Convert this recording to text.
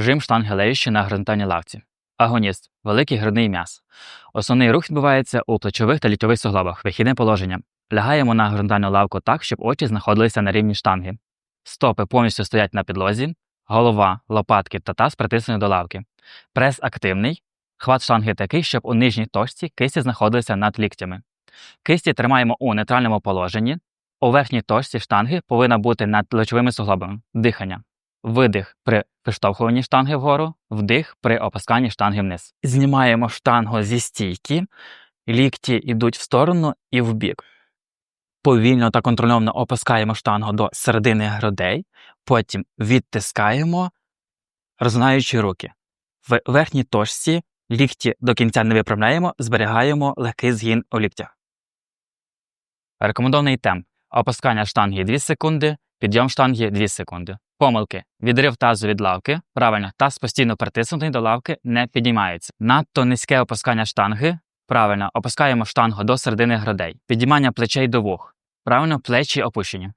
Жим штанги леючі на горизонтальній лавці. Агоніст великий грудний м'яз. Основний рух відбувається у плечових та ліктьових суглобах. Вихідне положення. Лягаємо на горизонтальну лавку так, щоб очі знаходилися на рівні штанги. Стопи повністю стоять на підлозі, голова, лопатки та таз притиснені до лавки. Прес активний. Хват штанги такий, щоб у нижній точці кисті знаходилися над ліктями. Кисті тримаємо у нейтральному положенні. У верхній точці штанги повинна бути над плечовими суглобами. Дихання. Видих при виштовхуванні штанги вгору, вдих при опусканні штанги вниз. Знімаємо штангу зі стійки, лікті йдуть в сторону і в бік. Повільно та контрольовано опускаємо штангу до середини грудей, потім відтискаємо, розгинаючи руки. В верхній точці лікті до кінця не виправляємо, зберігаємо легкий згін у ліктях. Рекомендований темп. Опускання штанги 2 секунди, підйом штанги 2 секунди. Помилки. Відрив тазу від лавки. Правильно, таз постійно притиснутий до лавки, не підіймається. Надто низьке опускання штанги. Правильно, опускаємо штангу до середини грудей. Підіймання плечей до вух. Правильно, плечі опущені.